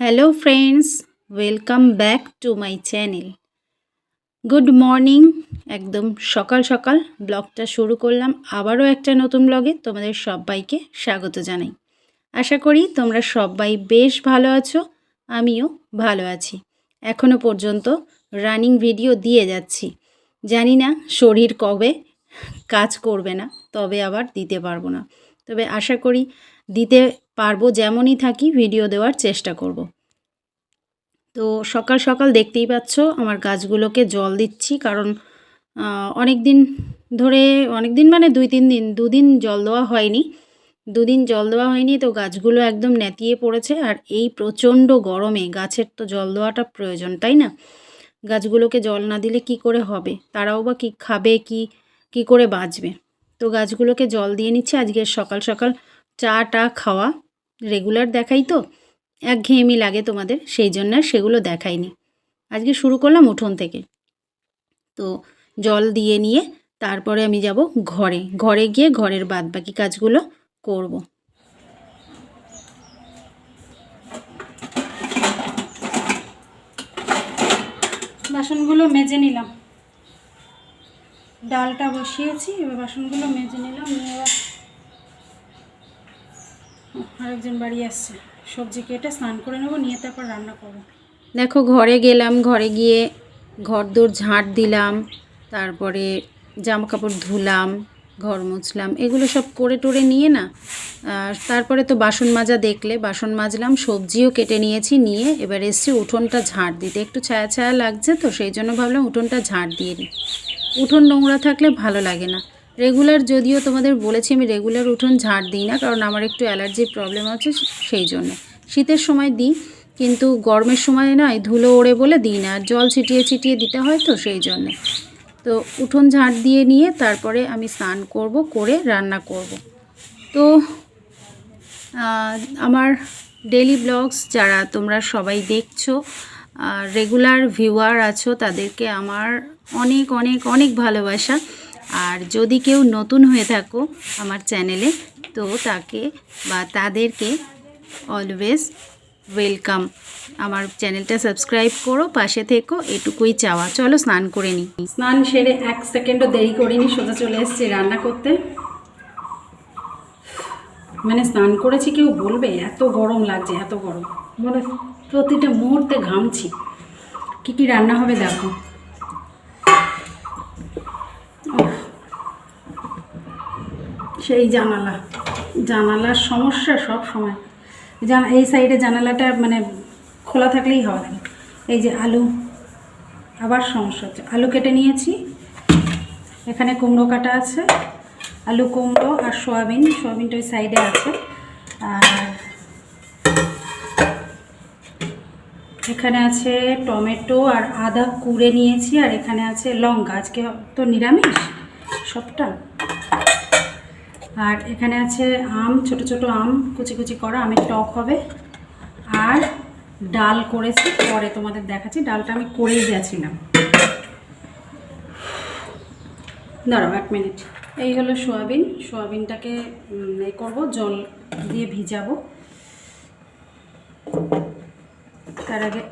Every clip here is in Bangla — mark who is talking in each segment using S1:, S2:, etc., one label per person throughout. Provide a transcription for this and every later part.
S1: Hello friends welcome back to my channel good morning একদম সকাল সকাল ব্লগটা শুরু করলাম। আবারও একটা নতুন ব্লগে তোমাদের সবাইকে স্বাগত জানাই। আশা করি তোমরা সবাই বেশ ভালো আছো, আমিও ভালো আছি। এখনও পর্যন্ত রানিং ভিডিও দিয়ে যাচ্ছি। জানি না শরীর কবে কাজ করবে না, তবে আবার দিতে পারব না। তবে আশা করি দিতে পারব যেমনই থাকি ভিডিও দেওয়ার চেষ্টা করব। তো সকাল সকাল দেখতেই পাচ্ছ আমার গাছগুলোকে জল দিচ্ছি, কারণ অনেক দিন ধরে অনেক দিন মানে দুই, তিন দিন, দুদিন জল দেওয়া হয়নি। দুদিন জল দেওয়া হয়নি, তো গাছগুলো একদম নেতিয়ে পড়েছে, আর এই প্রচণ্ড গরমে গাছের তো জল দেওয়াটা প্রয়োজন, তাই না? গাছগুলোকে জল না দিলে কি করে হবে? তারাও বা কী খাবে, কি কি করে বাঁচবে? তো গাছগুলোকে জল দিয়ে নিচ্ছে, আজকে সকাল সকাল চা টা খাওয়া রেগুলার দেখাই তো। একঘেয়েমি লাগে তোমাদের, সেই জন্য সেগুলো দেখাইনি। আজকে শুরু করলাম উঠোন থেকে। তো জল দিয়ে নিয়ে তারপরে আমি যাব ঘরে। ঘরে গিয়ে ঘরের বাদ বাকি কাজগুলো করব। বাসনগুলো মেজে নিলাম। ডালটা বসিয়েছি, এবার বাসনগুলো মেজে নিলাম, নিয়ে আরেকজন বাড়ি আসছে। সবজি কেটে স্নান করে নেব, নিয়ে তারপর রান্না করব। দেখো, ঘরে গেলাম, ঘরে গিয়ে ঘর দোর ঝাঁট দিলাম, তারপরে জামা কাপড় ধুলাম, ঘর মুছলাম, এগুলো সব করে টোরে নিয়ে না তারপরে তো বাসন মাজা দেখলে, বাসন মাজলাম, সবজিও কেটে নিয়েছি, নিয়ে এবার এসছি উঠোনটা ঝাঁট দিতে। একটু ছায়া ছায়া লাগছে তো, সেই জন্য ভাবলাম উঠোনটা ঝাঁট দিয়ে নিই উঠোন নোংরা থাকলে ভালো লাগে না। রেগুলার যদিও তোমাদের বলেছি, আমি রেগুলার উঠোন ঝাড় দিই না, কারণ আমার একটু অ্যালার্জির প্রবলেম আছে সেই জন্য। শীতের সময় দিই, কিন্তু গরমের সময় নয়, ধুলো ওড়ে বলে দিই না, আর জল ছিটিয়ে ছিটিয়ে দিতে হয় তো সেই জন্যে। তো উঠোন ঝাড় দিয়ে নিয়ে তারপরে আমি স্নান করব, করে রান্না করব। তো আমার ডেলি ব্লগস যারা তোমরা সবাই দেখছ রেগুলার ভিউয়ার আছো, তাদেরকে আমার অনেক অনেক অনেক ভালোবাসা। আর যদি কেউ নতুন হয়ে থাকো আমার চ্যানেলে, তো তাকে বা তাদেরকে অলওয়েজ ওয়েলকাম আমার চ্যানেলটা সাবস্ক্রাইব করো, পাশে থেকো, এটুকুই চাওয়া। চলো স্নান করে নিই স্নান সেরে এক সেকেন্ডও দেরি করিনি, সোজা চলে এসেছি রান্না করতে। মানে স্নান করেছি, কেউ বলবে, এত গরম লাগছে, এত গরম। মানে প্রতিটা মুহূর্তে ঘামছি। কী কী রান্না হবে দেখো। সেই জানালা। জানালার সমস্যা সব সময়। জানা, এই সাইডে জানালাটা মানে খোলা থাকলেই হবে এই যে আলু, আবার সমস্যা হচ্ছে। আলু কেটে নিয়েছি। এখানে কুমড়ো কাটা আছে। আলু, কুমড়ো আর সোয়াবিন। সোয়াবিনটা ওই সাইডে আছে। আর এখানে আছে টমেটো আর আদা কুড়ে নিয়েছি। আর এখানে আছে লঙ্কা। আজকে তো নিরামিষ সবটা। আর এখানে আছে আম, ছোট ছোট আম, কুচি কুচি করা, আমের টক হবে। আর ডাল করেছি, পরে তোমাদের দেখাচ্ছি। ডালটা আমি করেই গেছিলাম। দাঁড়াও এক মিনিট। এই হলো সোয়াবিন। সোয়াবিনটাকে এ করব, জল দিয়ে ভিজাবো। তার আগে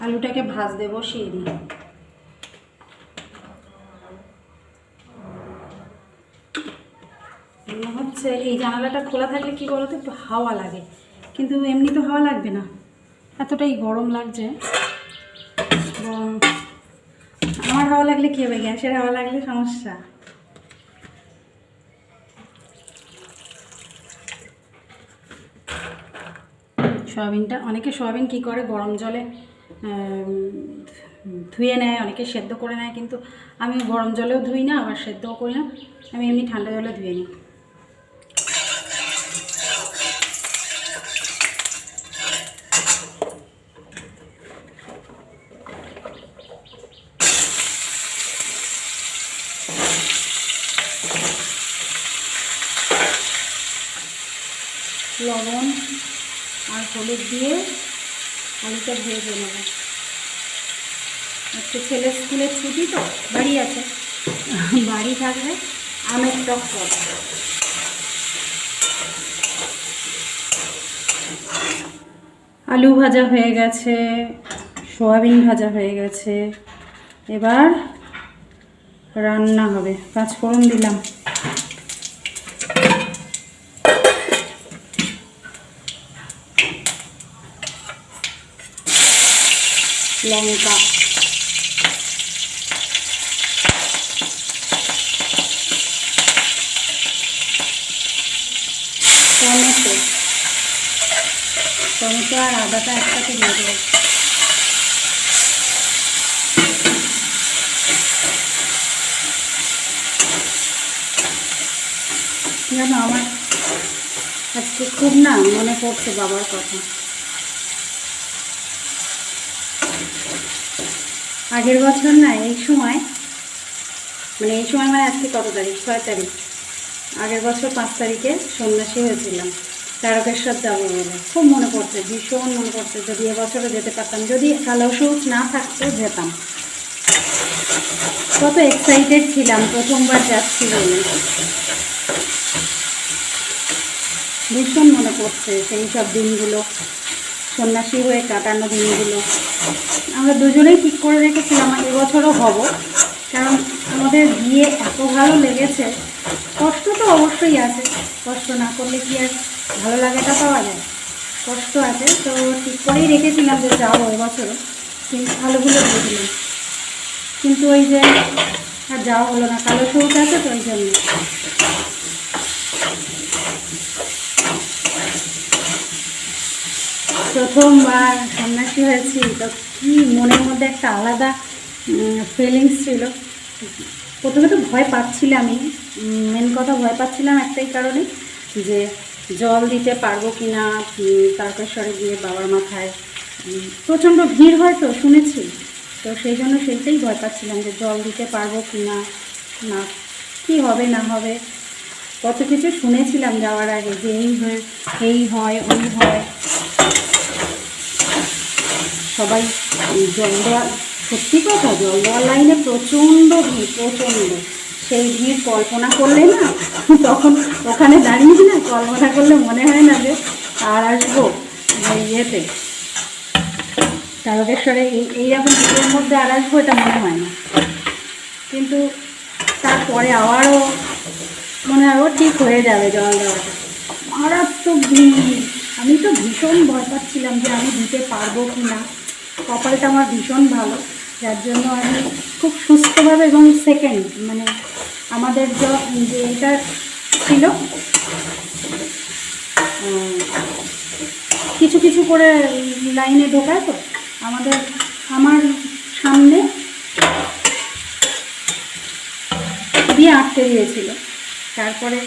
S1: আলুটাকে ভাজ দেবো সেই দিয়ে হচ্ছে, এই জানালাটা খোলা থাকলে কি বলতো, একটু হাওয়া লাগে। কিন্তু এমনি তো হাওয়া লাগবে না। এতটাই গরম লাগছে। আমার হাওয়া লাগলে কী হবে? গ্যাসের হাওয়া লাগলে সমস্যা। সয়াবিনটা, অনেকে সয়াবিন কী করে? গরম জলে ধুয়ে নেয়, অনেকে সেদ্ধ করে নেয়। কিন্তু আমি গরম জলেও ধুই না, আবার সেদ্ধও করি না। আমি এমনি ঠান্ডা জলে ধুয়ে নিই। লবণ আর হলুদ দিয়ে আলুটা ভেজে নেব। একটু ছেলে স্কুলের ছুটি তো, বাড়ি আছে। বাড়ি থাকলে আমের টক করব
S2: আলু ভাজা হয়ে গেছে, সোয়াবিন ভাজা হয়ে গেছে। এবার রান্না হবে পাঁচ ফোড়ন দিলাম। লঙ্কা। টমেটো। টমেটো আর আদাটা একসাথে দিয়ে দেবো। জানো আমার? আজকে খুব না মনে পড়ছে বাবার কথা। আগের বছর না, এই সময় মানে এই সময় মানে আজকে কত তারিখ? ছয় তারিখ। আগের বছর পাঁচ তারিখে সন্ন্যাসী হয়েছিলাম। তারকেশ্বর যাব বলে। খুব মনে পড়ছে, ভীষণ মনে পড়ছে। যদি এবছরও যেতে পারতাম, যদি কালো সুখ না থাকতো, যেতাম। কত এক্সাইটেড ছিলাম, প্রথমবার যাচ্ছি বলে। ভীষণ মনে পড়ছে সেই সব দিনগুলো। সন্ন্যাসী হয়ে কাটানো দিনগুলো। আমরা দুজনেই ঠিক করে রেখেছিলাম এবছরও হব। কারণ আমাদের বিয়ে এত ভালো লেগেছে, কষ্ট তো অবশ্যই আছে। কষ্ট না করলে কি আর ভালো লাগাটা পাওয়া যায়? কষ্ট আছে, তো ঠিক করেই রেখেছিলাম যে যাব এবছরও। কিন্তু ভালোগুলো দিয়ে দিলাম কিন্তু ওই যে আর যাওয়া হলো না, কালো সবুজ আছে তো ওই জন্য। প্রথমবার সন্ন্যাসী হয়েছি, তো কি মনের মধ্যে একটা আলাদা ফিলিংস ছিল। প্রথমে তো ভয় পাচ্ছিলামই মেন কথা ভয় পাচ্ছিলাম একটাই কারণে, যে জল দিতে পারব কি না তারকেশ্বরে গিয়ে বাবার মাথায় প্রচণ্ড ভিড় হয় তো, শুনেছি। তো সেই জন্য সেইটাই ভয় পাচ্ছিলাম, যে জল দিতে পারব কি না না, কী হবে, না হবে। কত কিছু শুনেছিলাম যাওয়ার আগে, যে এই হয়ে, এই হয়, ওই হয়। সবাই জল দেওয়া সত্যি কথা, জল দেওয়ার লাইনে প্রচণ্ড ভিড়, প্রচণ্ড। সেই ভিড় কল্পনা করলে না, তখন ওখানে দাঁড়িয়ে না কল্পনা করলে মনে হয় না যে আর আসব ইয়েতে। তারকেশ্বরে এই, এইরকম ভিড়ের মধ্যে আর আসব এটা মনে হয় না। কিন্তু তারপরে আবারও মনে হয় ও ঠিক হয়ে যাবে জল দেওয়াটা। মারাত্মক ভিড়। আমি তো ভীষণ ভয় পাচ্ছিলাম যে আমি দিতে পারব কি না কপালটা আমার ভীষণ ভালো। যার জন্য আমি খুব সুস্থভাবে এবং সেকেন্ড মানে আমাদের যে এটা ছিল কিছু কিছু করে লাইনে ঢোকায় তো, আমাদের, আমার সামনে দিয়ে আটকে দিয়েছিল। তারপরে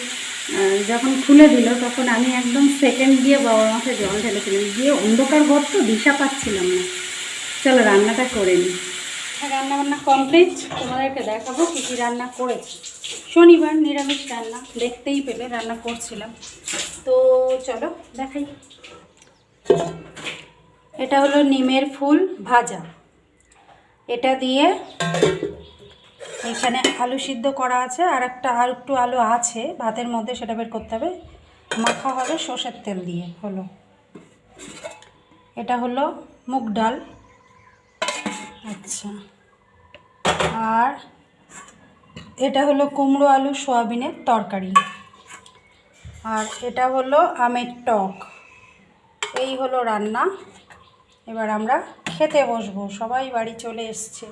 S2: যখন খুলে দিল, তখন আমি একদম সেকেন্ড দিয়ে বাবা মাকে জল ঢেলেছিলাম। গিয়ে অন্ধকার ঘর তো, দিশা পাচ্ছিলাম না। চলো রান্নাটা করে নিই রান্না বান্না কমপ্লিট তোমাদেরকে দেখাবো কী কী রান্না করেছি। শনিবার নিরামিষ রান্না, দেখতেই পেলে রান্না করছিলাম। তো চলো দেখাই। এটা হলো নিমের ফুল ভাজা। এটা দিয়ে এখানে আলু সিদ্ধ করা আছে, আর একটা আর একটু আলু আছে। ভাতের মধ্যে সেটা বের করতে হবে। মাখা হবে সর্ষের তেল দিয়ে, হলো। এটা হলো মুগ ডাল। আচ্ছা। আর এটা হলো কুমড়ো আলু সয়াবিনের তরকারি। আর এটা হলো আমের টক। এই হলো রান্না। এবার আমরা খেতে বসবো। সবাই বাড়ি চলে এসছে।